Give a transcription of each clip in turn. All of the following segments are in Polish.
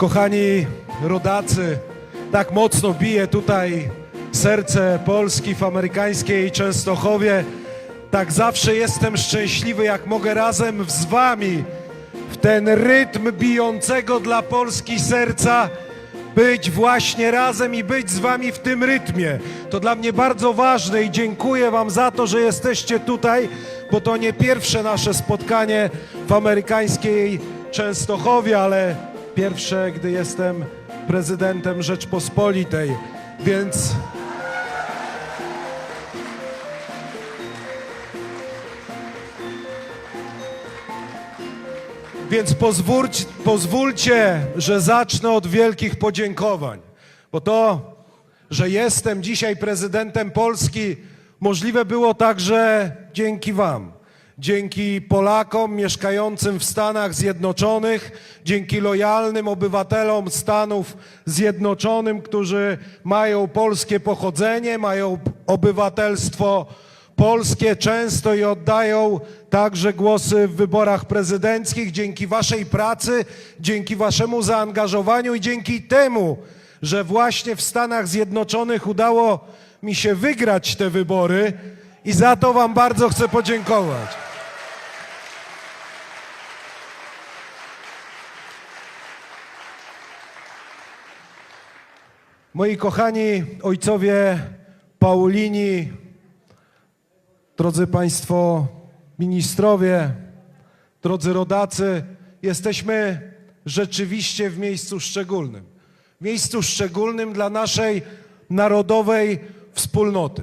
Kochani rodacy, tak mocno bije tutaj serce Polski w amerykańskiej Częstochowie. Tak zawsze jestem szczęśliwy, jak mogę razem z wami w ten rytm bijącego dla Polski serca być właśnie razem i być z wami w tym rytmie. To dla mnie bardzo ważne i dziękuję wam za to, że jesteście tutaj, bo to nie pierwsze nasze spotkanie w amerykańskiej Częstochowie, ale pierwsze, gdy jestem prezydentem Rzeczpospolitej. Więc Więc pozwólcie, pozwólcie, że zacznę od wielkich podziękowań, bo to, że jestem dzisiaj prezydentem Polski, możliwe było także dzięki Wam. Dzięki Polakom mieszkającym w Stanach Zjednoczonych, dzięki lojalnym obywatelom Stanów Zjednoczonych, którzy mają polskie pochodzenie, mają obywatelstwo polskie często i oddają także głosy w wyborach prezydenckich dzięki waszej pracy, dzięki waszemu zaangażowaniu i dzięki temu, że właśnie w Stanach Zjednoczonych udało mi się wygrać te wybory i za to wam bardzo chcę podziękować. Moi kochani ojcowie Paulini, Drodzy Państwo ministrowie, drodzy rodacy, jesteśmy rzeczywiście w miejscu szczególnym. Miejscu szczególnym dla naszej narodowej wspólnoty.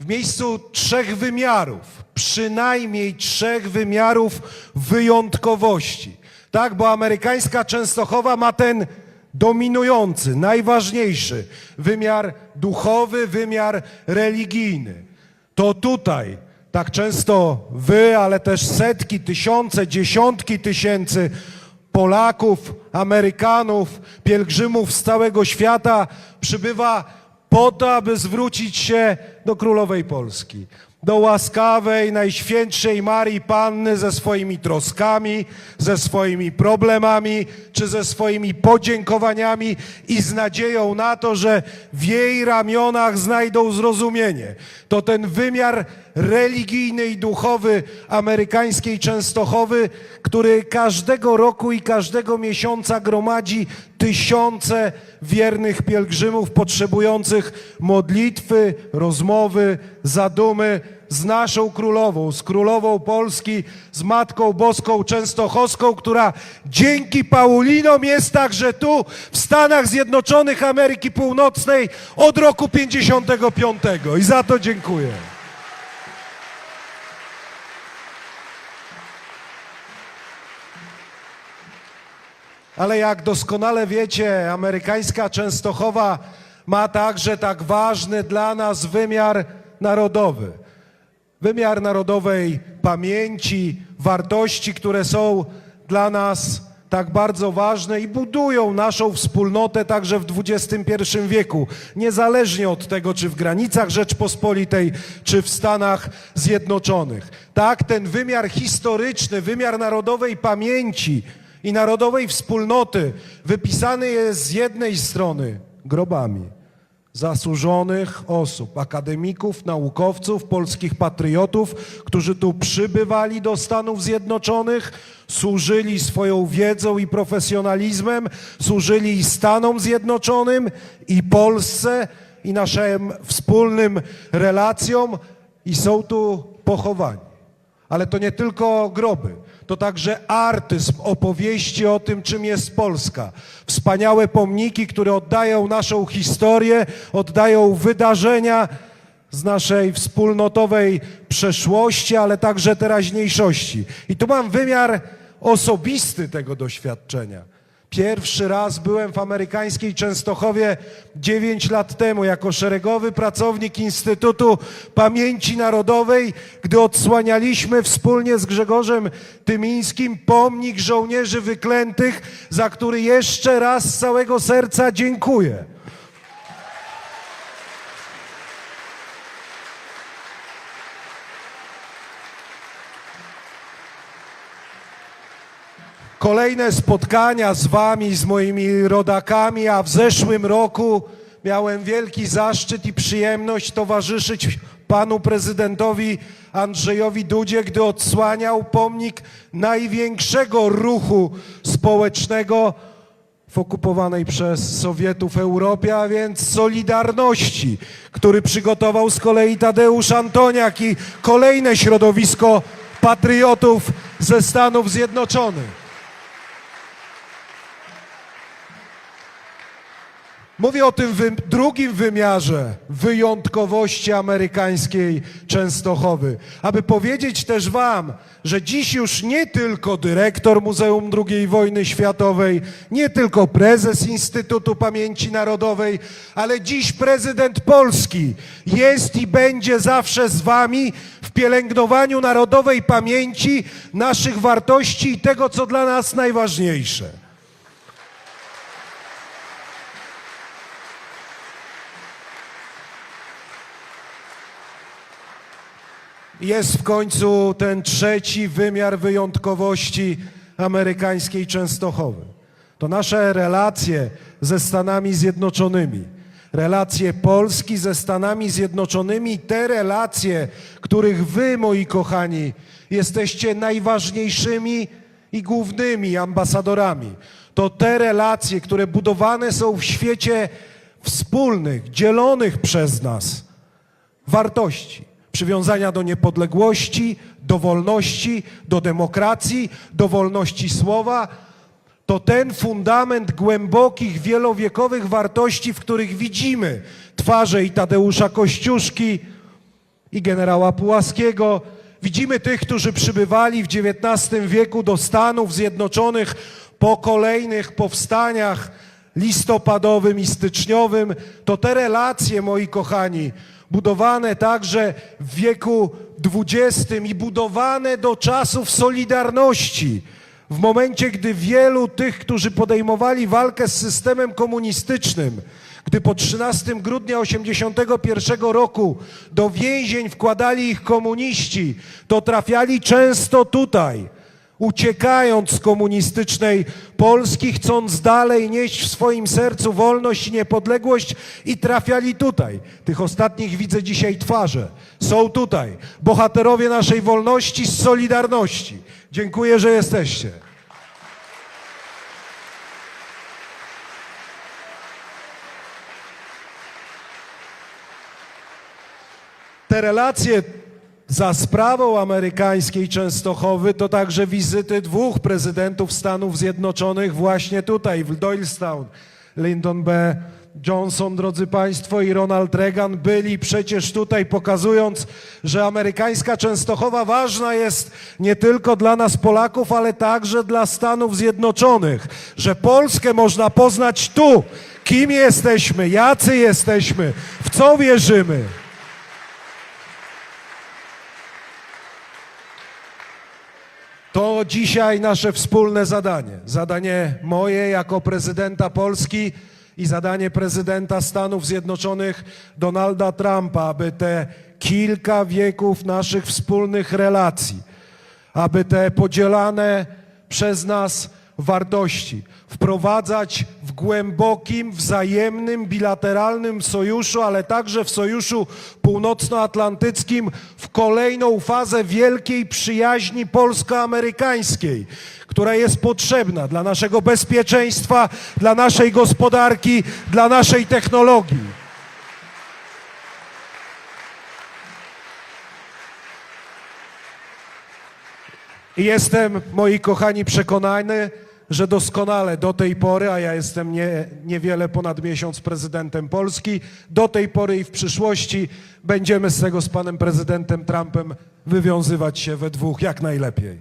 W miejscu trzech wymiarów, przynajmniej trzech wymiarów wyjątkowości. Tak, bo amerykańska Częstochowa ma ten dominujący, najważniejszy wymiar duchowy, wymiar religijny. To tutaj tak często wy, ale też setki, tysiące, dziesiątki tysięcy Polaków, Amerykanów, pielgrzymów z całego świata przybywa po to, aby zwrócić się do Królowej Polski, do łaskawej, najświętszej Marii Panny ze swoimi troskami, ze swoimi problemami, czy ze swoimi podziękowaniami i z nadzieją na to, że w jej ramionach znajdą zrozumienie. To ten wymiar religijny i duchowy amerykańskiej Częstochowy, który każdego roku i każdego miesiąca gromadzi tysiące wiernych pielgrzymów potrzebujących modlitwy, rozmowy, zadumy z naszą królową, z królową Polski, z Matką Boską Częstochowską, która dzięki Paulinom jest także tu w Stanach Zjednoczonych Ameryki Północnej od roku 55. I za to dziękuję. Ale jak doskonale wiecie, amerykańska Częstochowa ma także tak ważny dla nas wymiar narodowy. Wymiar narodowej pamięci, wartości, które są dla nas tak bardzo ważne i budują naszą wspólnotę także w XXI wieku, niezależnie od tego, czy w granicach Rzeczpospolitej, czy w Stanach Zjednoczonych. Tak, ten wymiar historyczny, wymiar narodowej pamięci, i narodowej wspólnoty wypisany jest z jednej strony grobami zasłużonych osób, akademików, naukowców, polskich patriotów, którzy tu przybywali do Stanów Zjednoczonych, służyli swoją wiedzą i profesjonalizmem, służyli Stanom Zjednoczonym, i Polsce, i naszym wspólnym relacjom, i są tu pochowani. Ale to nie tylko groby, to także artyzm opowieści o tym, czym jest Polska. Wspaniałe pomniki, które oddają naszą historię, oddają wydarzenia z naszej wspólnotowej przeszłości, ale także teraźniejszości. I tu mam wymiar osobisty tego doświadczenia. Pierwszy raz byłem w amerykańskiej Częstochowie 9 lat temu jako szeregowy pracownik Instytutu Pamięci Narodowej, gdy odsłanialiśmy wspólnie z Grzegorzem Tymińskim pomnik żołnierzy wyklętych, za który jeszcze raz z całego serca dziękuję. Kolejne spotkania z wami, z moimi rodakami, a w zeszłym roku miałem wielki zaszczyt i przyjemność towarzyszyć panu prezydentowi Andrzejowi Dudzie, gdy odsłaniał pomnik największego ruchu społecznego w okupowanej przez Sowietów Europie, a więc Solidarności, który przygotował z kolei Tadeusz Antoniak i kolejne środowisko patriotów ze Stanów Zjednoczonych. Mówię o tym wy drugim wymiarze wyjątkowości amerykańskiej Częstochowy, aby powiedzieć też Wam, że dziś już nie tylko dyrektor Muzeum II Wojny Światowej, nie tylko prezes Instytutu Pamięci Narodowej, ale dziś prezydent Polski jest i będzie zawsze z Wami w pielęgnowaniu narodowej pamięci, naszych wartości i tego, co dla nas najważniejsze. Jest w końcu ten trzeci wymiar wyjątkowości amerykańskiej Częstochowy. To nasze relacje ze Stanami Zjednoczonymi. Relacje Polski ze Stanami Zjednoczonymi, te relacje, których wy, moi kochani, jesteście najważniejszymi i głównymi ambasadorami. To te relacje, które budowane są w świecie wspólnych, dzielonych przez nas wartości przywiązania do niepodległości, do wolności, do demokracji, do wolności słowa, to ten fundament głębokich, wielowiekowych wartości, w których widzimy twarze i Tadeusza Kościuszki, i generała Pułaskiego. Widzimy tych, którzy przybywali w XIX wieku do Stanów Zjednoczonych po kolejnych powstaniach listopadowym i styczniowym. To te relacje, moi kochani, budowane także w wieku XX i budowane do czasów Solidarności. W momencie, gdy wielu tych, którzy podejmowali walkę z systemem komunistycznym, gdy po 13 grudnia 81 roku do więzień wkładali ich komuniści, to trafiali często tutaj, uciekając z komunistycznej Polski, chcąc dalej nieść w swoim sercu wolność i niepodległość i trafiali tutaj. Tych ostatnich widzę dzisiaj twarze. Są tutaj. Bohaterowie naszej wolności z Solidarności. Dziękuję, że jesteście. Te relacje za sprawą amerykańskiej Częstochowy to także wizyty dwóch prezydentów Stanów Zjednoczonych właśnie tutaj w Doylestown. Lyndon B. Johnson, drodzy Państwo, i Ronald Reagan byli przecież tutaj pokazując, że amerykańska Częstochowa ważna jest nie tylko dla nas Polaków, ale także dla Stanów Zjednoczonych, że Polskę można poznać tu, kim jesteśmy, jacy jesteśmy, w co wierzymy. To dzisiaj nasze wspólne zadanie. Zadanie moje jako prezydenta Polski i zadanie prezydenta Stanów Zjednoczonych Donalda Trumpa, aby te kilka wieków naszych wspólnych relacji, aby te podzielane przez nas wartości wprowadzać w głębokim, wzajemnym, bilateralnym sojuszu, ale także w sojuszu północnoatlantyckim w kolejną fazę wielkiej przyjaźni polsko-amerykańskiej, która jest potrzebna dla naszego bezpieczeństwa, dla naszej gospodarki, dla naszej technologii. Jestem, moi kochani, przekonany, że doskonale do tej pory, a ja jestem nie, niewiele ponad miesiąc prezydentem Polski, do tej pory i w przyszłości będziemy z tego z panem prezydentem Trumpem wywiązywać się we dwóch jak najlepiej.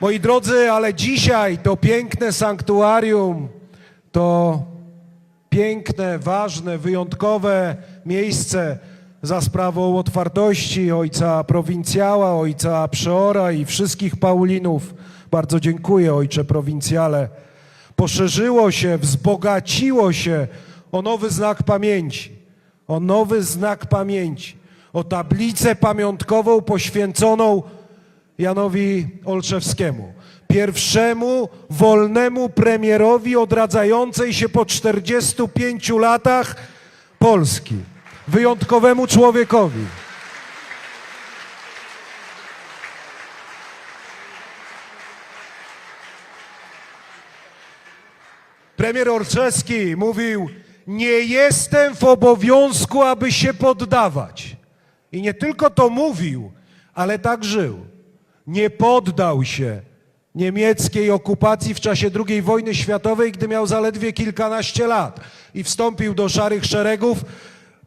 Moi drodzy, ale dzisiaj to piękne sanktuarium, to piękne, ważne, wyjątkowe miejsce za sprawą otwartości ojca prowincjała, ojca przeora i wszystkich Paulinów. Bardzo dziękuję, ojcze prowincjale. Poszerzyło się, wzbogaciło się o nowy znak pamięci. o nowy znak pamięci, o tablicę pamiątkową poświęconą Janowi Olszewskiemu, pierwszemu wolnemu premierowi odradzającej się po 45 latach Polski, wyjątkowemu człowiekowi. Premier Olszewski mówił: Nie jestem w obowiązku, aby się poddawać. I nie tylko to mówił, ale tak żył. Nie poddał się niemieckiej okupacji w czasie II wojny światowej, gdy miał zaledwie kilkanaście lat i wstąpił do szarych szeregów,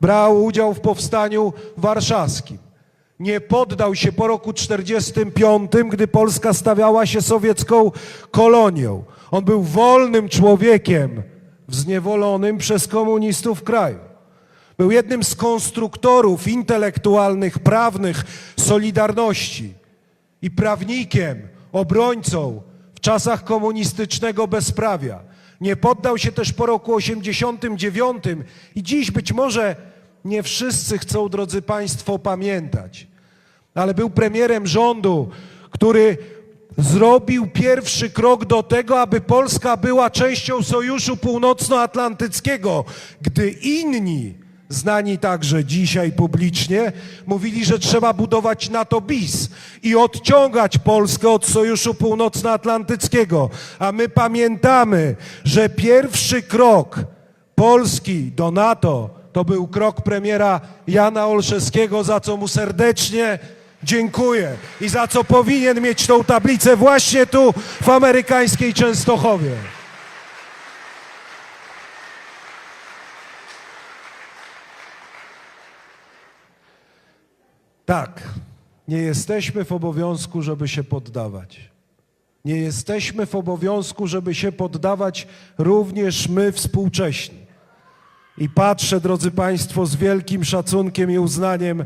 brał udział w powstaniu warszawskim. Nie poddał się po roku 1945, gdy Polska stawiała się sowiecką kolonią. On był wolnym człowiekiem, zniewolonym przez komunistów w kraju. Był jednym z konstruktorów intelektualnych, prawnych Solidarności i prawnikiem, obrońcą w czasach komunistycznego bezprawia. Nie poddał się też po roku 89 i dziś być może nie wszyscy chcą, drodzy Państwo, pamiętać, ale był premierem rządu, który zrobił pierwszy krok do tego, aby Polska była częścią Sojuszu Północnoatlantyckiego, gdy inni, znani także dzisiaj publicznie, mówili, że trzeba budować NATO bis i odciągać Polskę od Sojuszu Północnoatlantyckiego. A my pamiętamy, że pierwszy krok Polski do NATO to był krok premiera Jana Olszewskiego, za co mu serdecznie dziękuję i za co powinien mieć tą tablicę właśnie tu w amerykańskiej Częstochowie. Tak, nie jesteśmy w obowiązku, żeby się poddawać. Nie jesteśmy w obowiązku, żeby się poddawać również my współcześni. I patrzę, drodzy Państwo, z wielkim szacunkiem i uznaniem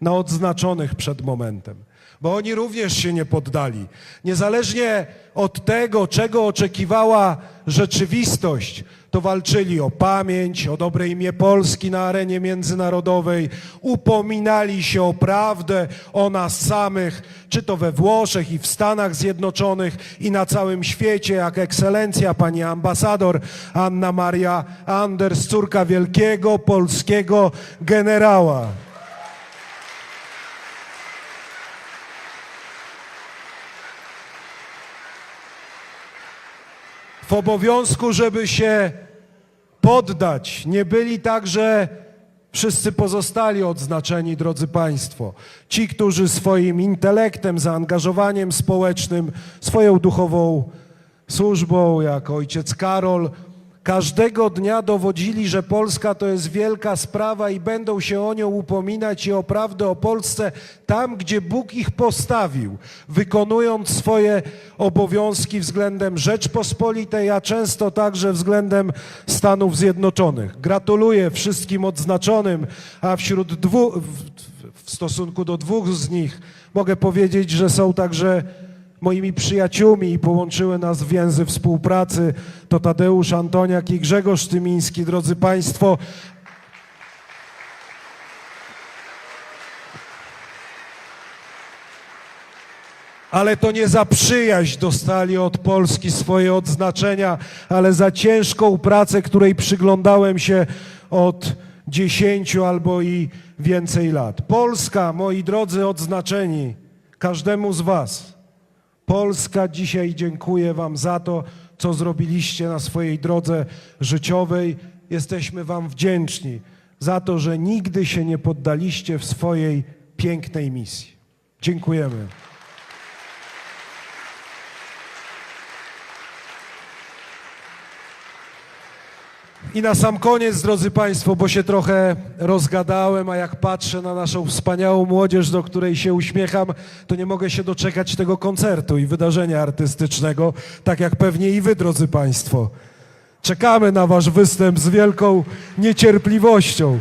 na odznaczonych przed momentem, bo oni również się nie poddali. Niezależnie od tego, czego oczekiwała rzeczywistość, to walczyli o pamięć, o dobre imię Polski na arenie międzynarodowej, upominali się o prawdę, o nas samych, czy to we Włoszech i w Stanach Zjednoczonych i na całym świecie, jak ekscelencja pani ambasador Anna Maria Anders, córka wielkiego polskiego generała. W obowiązku, żeby się poddać. Nie byli także wszyscy pozostali odznaczeni, drodzy Państwo. Ci, którzy swoim intelektem, zaangażowaniem społecznym, swoją duchową służbą, jak ojciec Karol, każdego dnia dowodzili, że Polska to jest wielka sprawa i będą się o nią upominać i o prawdę o Polsce tam, gdzie Bóg ich postawił, wykonując swoje obowiązki względem Rzeczpospolitej, a często także względem Stanów Zjednoczonych. Gratuluję wszystkim odznaczonym, a wśród dwóch, w, stosunku do dwóch z nich mogę powiedzieć, że są także moimi przyjaciółmi i połączyły nas więzy współpracy. To Tadeusz Antoniak i Grzegorz Tymiński, drodzy Państwo. Ale to nie za przyjaźń dostali od Polski swoje odznaczenia, ale za ciężką pracę, której przyglądałem się od dziesięciu albo i więcej lat. Polska, moi drodzy odznaczeni, każdemu z Was. Polska dzisiaj dziękuję Wam za to, co zrobiliście na swojej drodze życiowej. Jesteśmy Wam wdzięczni za to, że nigdy się nie poddaliście w swojej pięknej misji. Dziękujemy. I na sam koniec, drodzy Państwo, bo się trochę rozgadałem, a jak patrzę na naszą wspaniałą młodzież, do której się uśmiecham, to nie mogę się doczekać tego koncertu i wydarzenia artystycznego, tak jak pewnie i Wy, drodzy Państwo. Czekamy na Wasz występ z wielką niecierpliwością.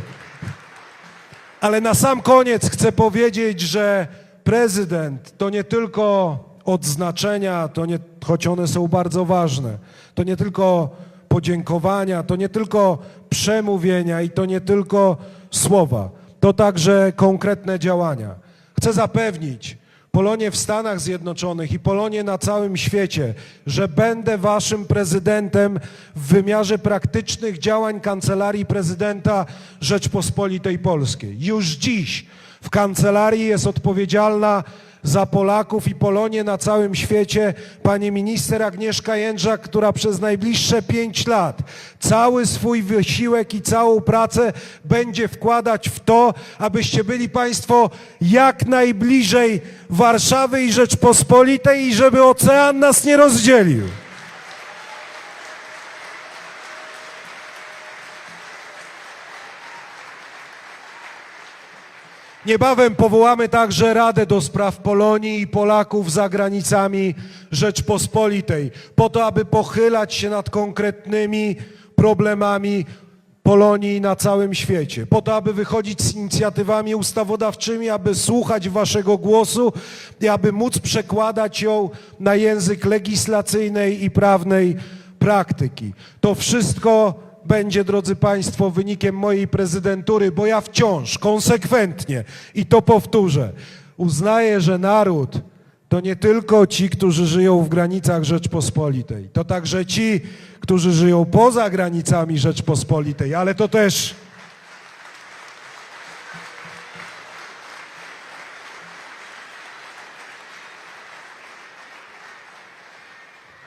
Ale na sam koniec chcę powiedzieć, że prezydent to nie tylko odznaczenia, to nie, choć one są bardzo ważne, to nie tylko podziękowania, to nie tylko przemówienia i to nie tylko słowa, to także konkretne działania. Chcę zapewnić Polonię w Stanach Zjednoczonych i Polonię na całym świecie, że będę waszym prezydentem w wymiarze praktycznych działań Kancelarii Prezydenta Rzeczpospolitej Polskiej. Już dziś w kancelarii jest odpowiedzialna za Polaków i Polonię na całym świecie pani minister Agnieszka Jędrzak, która przez najbliższe pięć lat cały swój wysiłek i całą pracę będzie wkładać w to, abyście byli Państwo jak najbliżej Warszawy i Rzeczpospolitej i żeby ocean nas nie rozdzielił. Niebawem powołamy także Radę do Spraw Polonii i Polaków za granicami Rzeczpospolitej, po to, aby pochylać się nad konkretnymi problemami Polonii na całym świecie, po to, aby wychodzić z inicjatywami ustawodawczymi, aby słuchać waszego głosu i aby móc przekładać ją na język legislacyjnej i prawnej praktyki. To wszystko będzie, drodzy Państwo, wynikiem mojej prezydentury, bo ja wciąż, konsekwentnie i to powtórzę, uznaję, że naród to nie tylko ci, którzy żyją w granicach Rzeczpospolitej, to także ci, którzy żyją poza granicami Rzeczpospolitej, ale to też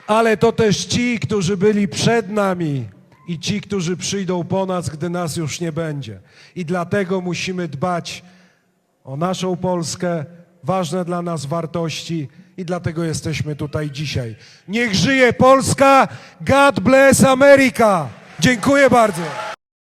ale to też ci, którzy byli przed nami i ci, którzy przyjdą po nas, gdy nas już nie będzie. I dlatego musimy dbać o naszą Polskę, ważne dla nas wartości i dlatego jesteśmy tutaj dzisiaj. Niech żyje Polska! God bless America! Dziękuję bardzo.